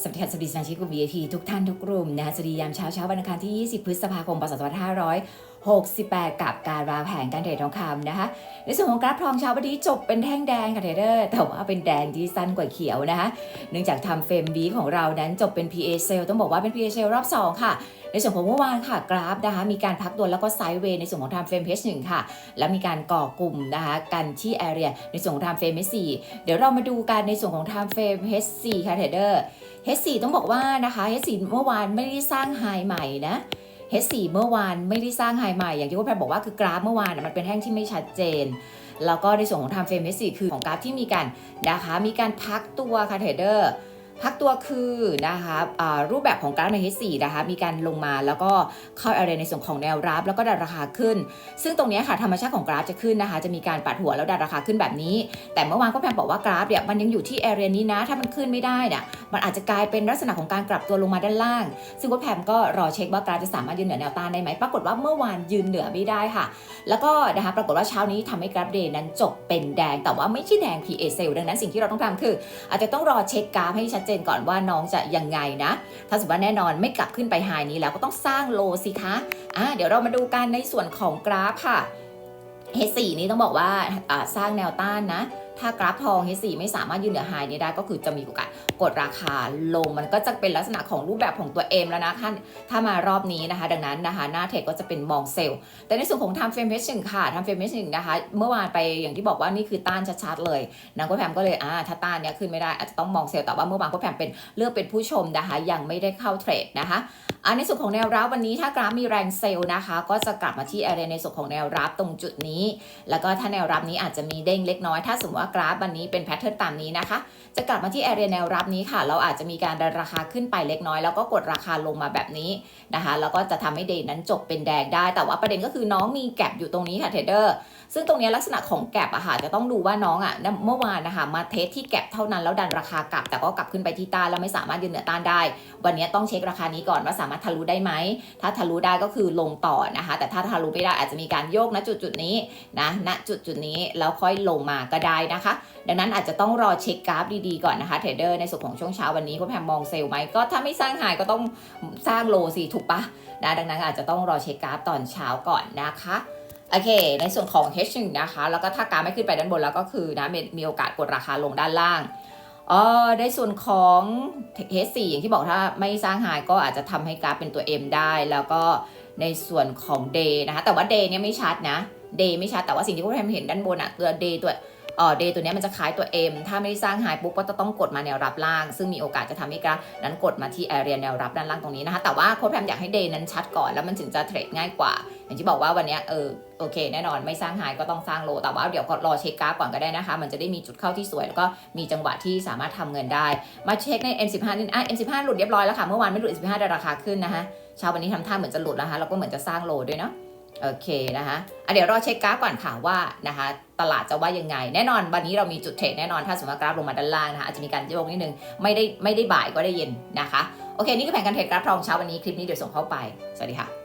สวัสดีค่ะสวัสดีสมาชิกกลุ่ม VIP ทุกท่านทุกกลุ่มนะคะสวัสดียามเช้าเช้าวันอังคารที่ 20 พฤษภาคม พศ 2500 68 กับการวางแผนการเทรดทองคำนะคะ ในส่วนของกราฟทองเช้าวันนี้จบเป็นแท่งแดงค่ะเทรดเดอร์ แต่ว่าเป็นแดงที่สั้นกว่าเขียวนะคะ เนื่องจากทำเฟรมวีของเรานั้นจบเป็น PA sale ต้องบอกว่าเป็น PA sale รอบ 2 ค่ะ ในส่วนของเมื่อวานค่ะกราฟนะคะมีการพักตัวแล้วก็ไซด์เวย์ในส่วนของ time frame H1 ค่ะ แล้วมีการก่อกลุ่มนะคะกันที่ area ในส่วนของ time frame H4 เดี๋ยวเรามาดูกันในส่วนของ time frame H4 ค่ะเทรดเดอร์ H4 ต้องบอกว่านะคะ H4 เมื่อวานไม่ได้สร้างไฮใหม่นะ H4 เมื่อวานไม่ได้สร้างไฮใหม่ อย่างที่คุณแพรบอกว่าคือกราฟเมื่อวานมันเป็นแท่งที่ไม่ชัดเจน แล้วก็ในส่วนของ time frame H4 คือของกราฟที่มีการนะคะมีการพักตัวค่ะเทรดเดอร์พักตัวคือนะคะรูปแบบของกราฟใน H4 นะคะมีการลงมาแล้วก็เข้าอะไรในส่วนของแนวรับ แล้วก็ดันราคาขึ้น ซึ่งตรงนี้ค่ะธรรมชาติของกราฟจะขึ้นนะคะ จะมีการปัดหัวแล้วดันราคาขึ้นแบบนี้ แต่เมื่อวานก็แพมบอกว่ากราฟเนี่ยมันยังอยู่ที่แอเรียนี้นะ ถ้ามันขึ้นไม่ได้เนี่ย มันอาจจะกลายเป็นลักษณะของการกลับตัวลงมาด้านล่าง ซึ่งก็แพมก็รอเช็คว่ากราฟจะสามารถยืนเหนือแนวต้านได้ไหม ปรากฏว่าเมื่อวานยืนเหนือไม่ได้ค่ะ แล้วก็นะคะปรากฏว่าเช้านี้ทำให้กราฟเดย์นั้นจบเป็นแดง แต่ว่าไม่ใช่แดง PA sale ดังนั้นสิ่งที่เราต้องทำคือ อาจจะต้องรอเช็คกราฟให้ชัดเจนก่อนว่าน้องจะยังไงนะ ถ้าสมมติว่าแน่นอนไม่กลับขึ้นไปไฮนี้แล้วก็ต้องสร้างโลสิคะอะเดี๋ยวเรามาดูกันในส่วนของกราฟค่ะ H4 นี้ต้องบอกว่าสร้างแนวต้านนะ ถ้ากราฟทอง H4 ไม่สามารถยืนเหนือไฮนี้ได้ก็คือจะมีโอกาสกดราคาลง มันก็จะเป็นลักษณะของรูปแบบของตัว M แล้วนะท่านถ้ามารอบนี้นะคะ ดังนั้นนะคะหน้าเทคก็จะเป็นมองเซลล์แต่ในส่วนของ time frame H1 ค่ะ time frame H1 นะคะ เมื่อวานไปอย่างที่บอกว่านี่คือต้านชัดๆเลยนางก็แพมก็เลยอ่าถ้าต้านเนี้ยขึ้นไม่ได้อาจจะต้องมองเซลล์แต่ว่าเมื่อวานก็แพมเป็นเลือกเป็นผู้ชมนะคะ ยังไม่ได้เข้าเทรดนะคะ อ่าในส่วนของแนวรับวันนี้ถ้ากราฟมีแรงเซลล์นะคะ ก็จะกลับมาที่ area ในส่วนของแนวรับตรงจุดนี้ แล้วก็ถ้าแนวรับนี้อาจจะมีเด้งเล็กน้อย ถ้าสมมติว่ากราฟวันนี้เป็นแพทเทิร์นตามนี้นะคะ จะกลับมาที่ area แนวรับนี้ค่ะ เราอาจจะมีการดันราคาขึ้นไปเล็กน้อย แล้วก็กดราคาลงมาแบบนี้นะคะ แล้วก็จะทำให้เดย์นั้นจบเป็นแดงได้ แต่ว่าประเด็นก็คือน้องมีแกลบอยู่ตรงนี้ค่ะเทรดเดอร์ซึ่งตรงนี้ลักษณะของแกลบอะค่ะจะต้องดูว่าน้องอะเมื่อวานนะคะมาเทสที่แกลบเท่านั้นแล้วดันราคากลับ แต่ก็กลับขึ้นไปที่ต้านแล้วไม่สามารถยืนเหนือต้านได้ วันนี้ต้องเช็คราคานี้ก่อนว่าสามารถทะลุได้ไหม ถ้าทะลุได้ก็คือลงต่อนะคะ แต่ถ้าทะลุไม่ได้อาจจะมีการโยกณจุดจุดนี้นะณจุดจุดนี้แล้วค่อยลงมาก็ได้นะคะ ดังนั้นอาจจะต้องรอเช็คกราฟดีๆก่อนนะคะเทรดเดอร์ในส่วนของช่วงเช้าวันนี้ก็แพมมองเซลล์ไหมก็ถ้าไม่สร้างหายก็ต้องสร้างโลสิถูกปะนะดังนั้นอาจจะต้องรอเช็คกราฟตอนเช้าก่อนนะคะโอเค ในส่วนของ H1 นะคะ แล้วก็ถ้ากราฟไม่ขึ้นไปด้านบนแล้วก็คือนะมีมีโอกาสกดราคาลงด้านล่าง ออในส่วนของ H4 อย่างที่บอกถ้าไม่สร้างหายก็อาจจะทำให้กราฟเป็นตัว M ได้ แล้วก็ในส่วนของ Day นะคะ แต่ว่า Day เนี่ยไม่ชัดนะ Day ไม่ชัด แต่ว่าสิ่งที่พวกเราเห็นด้านบนอะตัว Day ตัว เอ่อเดย์ตัวนี้มันจะคล้ายตัว M ถ้าไม่ได้สร้างไฮปุ๊บก็จะต้องกดมาแนวรับล่าง ซึ่งมีโอกาสจะทำให้กราฟนั้นกดมาที่แอเรียแนวรับด้านล่างตรงนี้นะคะแต่ว่าโค้ดแพมอยากให้เดย์นั้นชัดก่อนแล้วมันถึงจะเทรดง่ายกว่า อย่างที่บอกว่าวันนี้เออโอเคแน่นอนไม่สร้างไฮก็ต้องสร้างโล แต่ว่าเดี๋ยวก็รอเช็คกราฟก่อนก็ได้นะคะ มันจะได้มีจุดเข้าที่สวย แล้วก็มีจังหวะที่สามารถทำเงินได้ มาเช็คใน M15 นี่อะ M15 หลุดเรียบร้อยแล้วค่ะเมื่อวานไม่หลุด M15 ราคาขึ้นนะคะเช้าวันนี้ทำท่าเหมือนจะหลุดนะคะแล้วก็เหมือนจะสร้างโลด้วยเนาะ โอเคนะคะะเดี๋ยวรอเช็คกราฟก่อนค่ะว่านะคะตลาดจะว่ายังไง แน่นอนวันนี้เรามีจุดเทรดแน่นอนถ้าสมมติกราฟลงมาด้านล่างนะคะอาจจะมีการโยกนิดนึงไม่ได้ไม่ได้บ่ายก็ได้เย็นนะคะ โอเค นี่คือแผนการเทรดกราฟทองเช้าวันนี้คลิปนี้เดี๋ยวส่งเข้าไป สวัสดีค่ะ